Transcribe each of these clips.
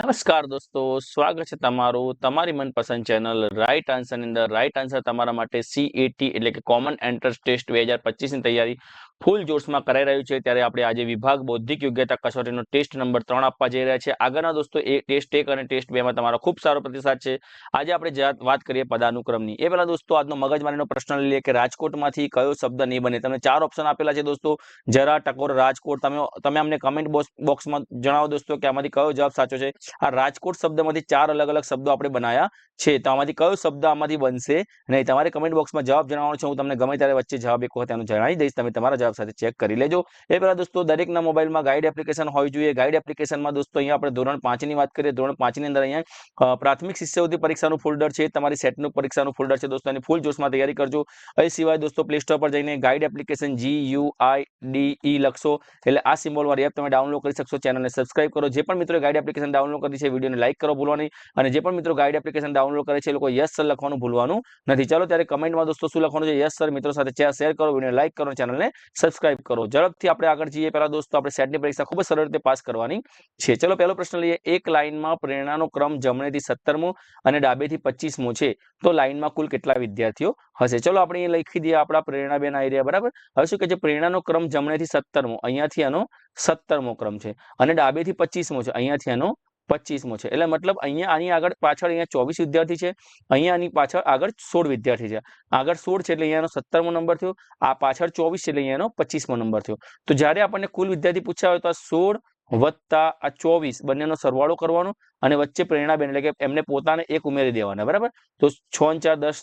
નમસ્કાર દોસ્તો, સ્વાગત છે તમારું તમારી મનપસંદ ચેનલ રાઈટ આન્સરની અંદર. રાઈટ આન્સર તમારા માટે સીએટી એટલે કે કોમન એન્ટ્રન્સ ટેસ્ટ બે હજારની તૈયારી ફૂલ જોશમાં કરાઈ રહ્યું છે. ત્યારે આપણે આજે વિભાગ બૌદ્ધિક યોગ્યતા કસોટીનો ટેસ્ટ નંબર ત્રણ આપવા જઈ રહ્યા છે આગળના દોસ્તો, એ ટેસ્ટ એક અને ટેસ્ટ બેમાં તમારો ખૂબ સારો પ્રતિસાદ છે. આજે આપણે વાત કરીએ પદાનુક્રમની. એ પહેલા દોસ્તો, આજનો મગજમારીનો પ્રશ્ન લઈ લઈએ કે રાજકોટમાંથી કયો શબ્દ નહીં બને? તમને ચાર ઓપ્શન આપેલા છે દોસ્તો. જરા, ટકોર, રાજકોટ. તમે તમે અમને કમેન્ટ બોક્સમાં જણાવો દોસ્તો કે આમાંથી કયો જવાબ સાચો છે. આ રાજકોટ શબ્દમાંથી ચાર અલગ અલગ શબ્દો આપણે બનાવ્યા છે. તો આમાંથી કયો શબ્દ આમાંથી બનશે? નહીં, તમારે કમેન્ટ બોક્સમાં જવાબ જણાવવાનો છે. હું તમને ગમે ત્યારે વચ્ચે જવાબ એક વખત એનું જણાવી દઈશ. તમે તમારા જવાબ સાથે ચેક કરી લેજો. એ પહેલા દોસ્તો, દરેકના મોબાઈલમાં ગાઈડ એપ્લિકેશન હોવી જોઈએ. ગાઈડ એપ્લિકેશનમાં દોસ્તો, અહીંયા આપણે ધોરણ પાંચની વાત કરીએ. ધોરણ પાંચની અંદર અહીંયા પ્રાથમિક શિષ્યવૃત્તિ પરીક્ષાનું ફોલ્ડર છે. તમારી સેટનું પરીક્ષાનું ફોલ્ડર છે દોસ્તો. એની ફૂલ જોશમાં તૈયારી કરજો. એ સિવાય દોસ્તો પ્લે સ્ટોર પર જઈને guide application G U I D E લખશો. એટલે આ સિમ્બોલવાળી એપ તમે ડાઉનલોડ કરી શકશો. ચેનલને સબસ્ક્રાઈબ કરો. જે પણ મિત્રો ગાઈડ એપ્લિકેશન ડાઉનલોડ કરી છે, વિડીયોને લાઈક કરો ભૂલવા નહીં. અને જે પણ મિત્રો ગાઈડ એપ્લિકેશન ડાઉનલોડ કરે છે, એ લોકો યસ સર લખવાનું ભૂલવાનું નથી. ચાલો ત્યારે કમેન્ટમાં દોસ્તો શું લખવાનું છે? યસ સર મિત્રો સાથે શેર કરો. વીડિયો લાઈક કરો ચેનલને સબસ્ક્રાઇબ કરો. ઝડપથી આપણે આગળ જઈએ. પહેલા દોસ્તો, આપણે સેટની પરીક્ષા ખૂબ જ સરળ રીતે પાસ કરવાની છે. ચલો, પહેલો પ્રશ્ન લઈએ. એક લાઇનમાં પ્રેરણાનો ક્રમ જમણેથી સત્તરમો અને ડાબેથી પચીસમો છે. તો લાઇનમાં કુલ કેટલા વિદ્યાર્થીઓ હશે? ચલો, આપણે એ લખી દઈએ આપણા પ્રેરણાબેન આઈડિયા બરાબર? હવે શું કે છે? પ્રેરણાનો ક્રમ જમણેથી સત્તરમો. અહીંયાથી આનો સત્તરમો ક્રમ છે અને ડાબેથી પચીસમો છે. અહીંયાથી આનો પચીસમો છે. એટલે મતલબ અહીંયા આની આગળ પાછળ અહીંયા ચોવીસ વિદ્યાર્થી છે. અહીંયા આની પાછળ આગળ સોળ વિદ્યાર્થી છે. આગળ સોળ છે એટલે અહીંયાનો સત્તરમો નંબર થયો. આ પાછળ ચોવીસ છે એટલે અહીંયાનો પચીસમો નંબર થયો. તો જ્યારે આપણને કુલ વિદ્યાર્થી પૂછ્યા હોય તો આ સોળ વત્તા આ ચોવીસ બંનેનો સરવાળો કરવાનો અને વચ્ચે પ્રેરણાબેન એટલે કે એમને પોતાને એક ઉમેરી દેવાના. બરાબર? તો છ ને ચાર દસ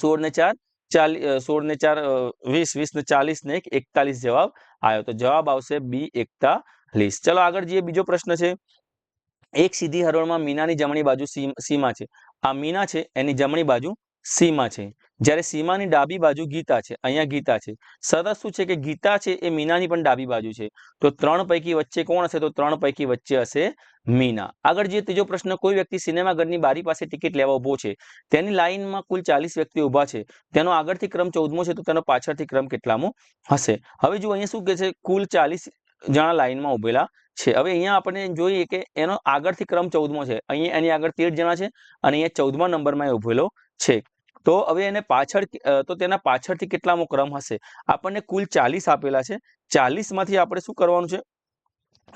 સોળ ને ચાર ચાલીસ સોળ ને ચાર વીસ વીસ ને ચાલીસ ને એકતાલીસ જવાબ આવ્યો તો જવાબ આવશે બી એકતાલીસ. ચલો આગળ જઈએ. બીજો પ્રશ્ન છે. એક સીધી હરોળમાં મીનાની જમણી બાજુ સીમા છે. આ મીના છે, એની જમણી બાજુ સીમા છે. જ્યારે સીમાની ડાબી બાજુ ગીતા છે, અહીંયા ગીતા છે. સરસ શું છે કે ગીતા છે એ મીનાની પણ ડાબી બાજુ છે. તો ત્રણ પૈકી વચ્ચે કોણ હશે? તો ત્રણ પૈકી વચ્ચે હશે મીના. આગળ જે ત્રીજો પ્રશ્ન. કોઈ વ્યક્તિ સિનેમાઘરની બારી પાસે ટિકિટ લેવા ઊભો છે? તેની લાઇનમાં કુલ ચાલીસ વ્યક્તિ ઊભા છે. તેનો આગળથી ક્રમ ચૌદમો છે, તો તેનો પાછળથી ક્રમ કેટલામો હશે? હવે જો અહીંયા શું કહે છે? કુલ ચાલીસ જણા લાઇનમાં ઉભેલા છે. હવે અહીંયા આપણે જોઈએ કે એનો આગળથી ક્રમ ચૌદમો છે. અહીંયા એની આગળ તેર જણા છે અને અહીંયા ચૌદમા નંબરમાં એ ઉભેલો છે. તો હવે એને પાછળ તો તેના પાછળથી કેટલામો ક્રમ હશે? આપણને કુલ ચાલીસ આપેલા છે. ચાલીસમાંથી આપણે શું કરવાનું છે?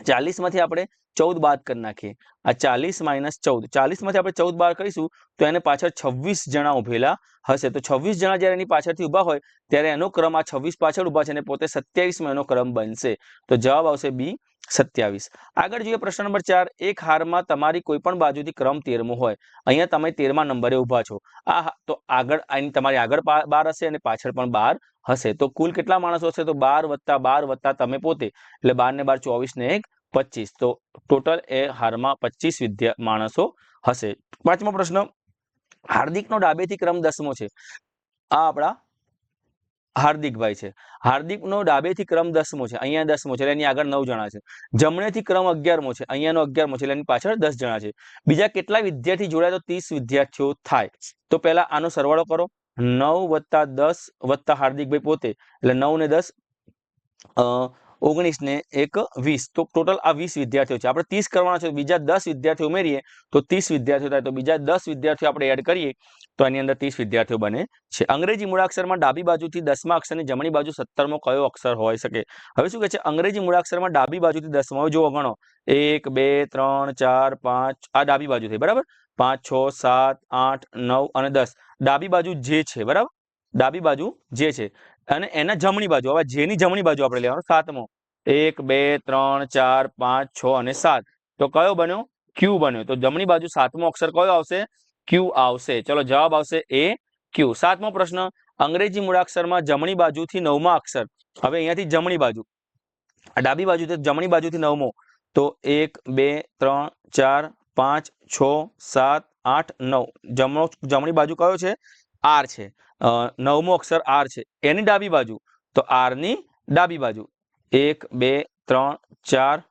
ચાલીસમાંથી આપણે ચૌદ બાદ કરી નાખીએ. આ ચાલીસ માઇનસ ચૌદ. ચાલીસમાંથી આપણે ચૌદ બાર કરીશું તો એને પાછળ છવ્વીસ જણા ઉભેલા હશે. તો છવ્વીસ જણા જ્યારે એની પાછળથી ઊભા હોય ત્યારે એનો ક્રમ આ છવ્વીસ પાછળ ઊભા છે અને પોતે સત્યાવીસમાં એનો ક્રમ બનશે. તો જવાબ આવશે બી સત્યાવીસ. આગળ જોઈએ પ્રશ્ન નંબર ચાર. એક હારમાં તમારી કોઈ પણ બાજુથી ક્રમ તેરમો હોય. અહીંયા તમે તેરમા નંબરે ઊભા છો. આ તો આગળ આની તમારી આગળ બાર હશે અને પાછળ પણ બાર હશે. તો કુલ કેટલા માણસો હશે? તો બાર વત્તા બાર વત્તા તમે પોતે. એટલે બાર ને બાર ચોવીસ ને એક પચીસ. તો ટોટલ એ હારમાં પચીસ વિદ્યા, માણસો હશે. પાંચમો પ્રશ્ન. હાર્દિકનો ડાબેથી ક્રમ દસમો છે. આ આપણા હાર્દિકભાઈ છે. હાર્દિકનો ડાબેથી ક્રમ દસમો છે અહીંયા દસમો છે એની આગળ નવ જણા છે. જમણેથી ક્રમ અગિયારમો છે અહીંયાનો અગિયારમો છે એની પાછળ દસ જણા છે. બીજા કેટલા વિદ્યાર્થી જોડાય તો ત્રીસ વિદ્યાર્થીઓ થાય. તો પહેલા આનો સરવાળો કરો. નવ વત્તા દસ વત્તા હાર્દિકભાઈ પોતે એટલે નવ ને દસ અ, ઓગણીસ ને એક વીસ. તો ટોટલ આ વીસ વિદ્યાર્થીઓ છે. આપણે ત્રીસ કરવાના છે. બીજા દસ વિદ્યાર્થીઓ ઉમેરીએ તો ત્રીસ વિદ્યાર્થીઓ થાય. તો બીજા દસ વિદ્યાર્થીઓ આપણે એડ કરીએ તો એની અંદર ત્રીસ વિદ્યાર્થીઓ બને છે. અંગ્રેજી મૂળાક્ષરમાં ડાબી બાજુથી દસમા અક્ષરની જમણી બાજુ સત્તરમો કયો અક્ષર હોઈ શકે? હવે શું કહે છે? અંગ્રેજી મૂળાક્ષરમાં ડાબી બાજુથી દસમા જુઓ ગણો. એક, બે, ત્રણ, ચાર, પાંચ. આ ડાબી બાજુ થઈ. બરાબર? પાંચ, છ, સાત, આઠ, નવ અને દસ. ડાબી બાજુ જે છે. બરાબર? ડાબી બાજુ જે છે. અને એના જમણી બાજુ, હવે જેની જમણી બાજુ આપણે લેવાનું, સાતમો. એક, બે, ત્રણ, ચાર, પાંચ, છ અને સાત. તો કયો બન્યો? ક્યુ બન્યો. તો જમણી બાજુ સાતમો અક્ષર કયો આવશે? ક્યુ આવશે. ચલો, જવાબ આવશે એ ક્યુ. સાતમો પ્રશ્ન, અંગ્રેજી મૂળાક્ષરમાં જમણી બાજુથી નવમા અક્ષર. હવે અહીંયાથી જમણી બાજુ. ડાબી બાજુ જમણી બાજુથી નવમો. તો એક, બે, ત્રણ, ચાર, પાંચ, છ, સાત, આઠ, નવ. જમણો, જમણી બાજુ કયો છે? આર છે. નવમો અક્ષર આર છે. એની ડાબી બાજુ. તો આરની ડાબી બાજુ. એક, બે, ત્રણ, ચાર,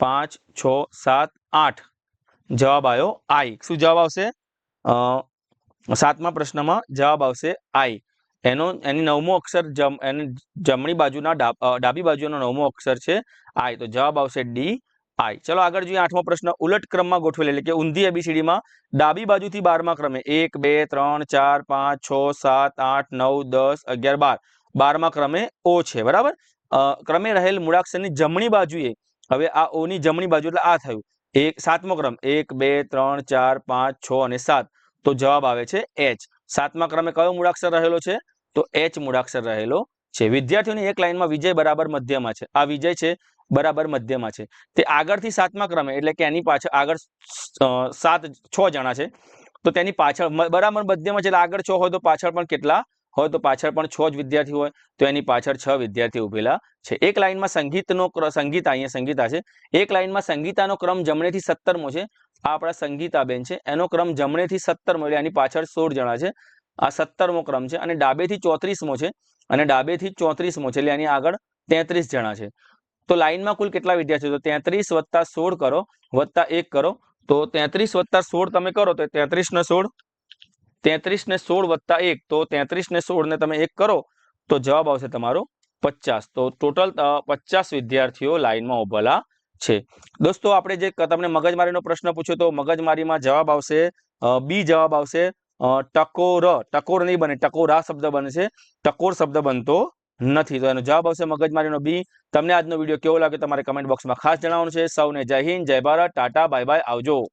પાંચ, છ, સાત, આઠ. જવાબ આવ્યો આઈ. શું જવાબ આવશે? સાતમા પ્રશ્નમાં જવાબ આવશે આઈ. એનો, એની નવમો અક્ષર જમ, એની જમણી બાજુના ડાબી બાજુનો નવમો અક્ષર છે આઈ. તો જવાબ આવશે ડી. આઈ ચલો આગળ જોઈએ આઠમો પ્રશ્ન. ઉલટ ક્રમમાં ગોઠવેલ એટલે કે ઊંધી એબીસીડીમાં ડાબી બાજુથી બારમા ક્રમે એક, બે, ત્રણ, ચાર, પાંચ, છ, સાત, આઠ, નવ, દસ, અગિયાર, બાર. બારમા ક્રમે ઓ છે, બરાબર? ક્રમે રહેલ મૂળાક્ષરની જમણી બાજુએ હવે આ ઓ ની જમણી બાજુ એટલે આ થયું. એક, સાતમો ક્રમ. એક, બે, ત્રણ, ચાર, પાંચ, છ અને સાત. તો જવાબ આવે છે એચ સાતમા ક્રમે કયો મૂળાક્ષર રહેલો છે? તો એચ મૂળાક્ષર રહેલો છે. વિદ્યાર્થીઓની એક લાઈનમાં વિજય બરાબર મધ્યમાં છે. આ વિજય છે બરાબર મધ્યમાં છે. તે આગળથી સાતમા ક્રમે, એટલે કે એની પાછળ આગળ સાત, છ જણા છે. તો તેની પાછળ બરાબર મધ્યમાં છે, એટલે આગળ છ હોય તો પાછળ પણ કેટલા? હોય તો પાછળ પણ છ જ વિદ્યાર્થી હોય. તો એની પાછળ છ વિદ્યાર્થી ઉભેલા છે. એક લાઈનમાં સંગીતનો સંગીતા, અહીંયા સંગીતા છે. એક લાઈનમાં સંગીતાનો ક્રમ જમણેથી સત્તરમો છે. આ આપણા સંગીતાબેન છે. એનો ક્રમ જમણેથી સત્તરમો, એટલે એની પાછળ સોળ જણા છે. આ સત્તરમો ક્રમ છે. અને ડાબેથી ચોત્રીસમો છે. અને ડાબેથી ચોત્રીસમો છે, એટલે એની આગળ તેત્રીસ જણા છે. તો લાઇનમાં કુલ કેટલા વિદ્યાર્થીઓ તો તેત્રીસ વત્તા સોળ કરો, વત્તા એક કરો. તો તેત્રીસ વત્તા સોળ તમે કરો, તો તેત્રીસ ને સોળ, તેત્રીસ ને સોળ વત્તા એક, તો તેત્રીસ ને સોળ ને તમે એક કરો, તો જવાબ આવશે તમારો પચાસ. તો ટોટલ પચાસ વિદ્યાર્થીઓ લાઇનમાં ઉભેલા છે. દોસ્તો, આપણે જે તમને મગજમારીનો પ્રશ્ન પૂછ્યો, તો મગજમારીમાં જવાબ આવશે બી જવાબ આવશે ટકોર. ટકોર નહીં બને, ટકોરા શબ્દ બનશે. ટકોર શબ્દ બનતો નથી. તો એનો જવાબ આવશે મગજમારીનો બી. તમને આજનો વીડિયો કેવો લાગે તમારે કમેન્ટ બોક્સમાં ખાસ જણાવવાનું છે. સૌને જય હિન્દ, જય ભારત, ટાટા, બાય બાય, આવજો.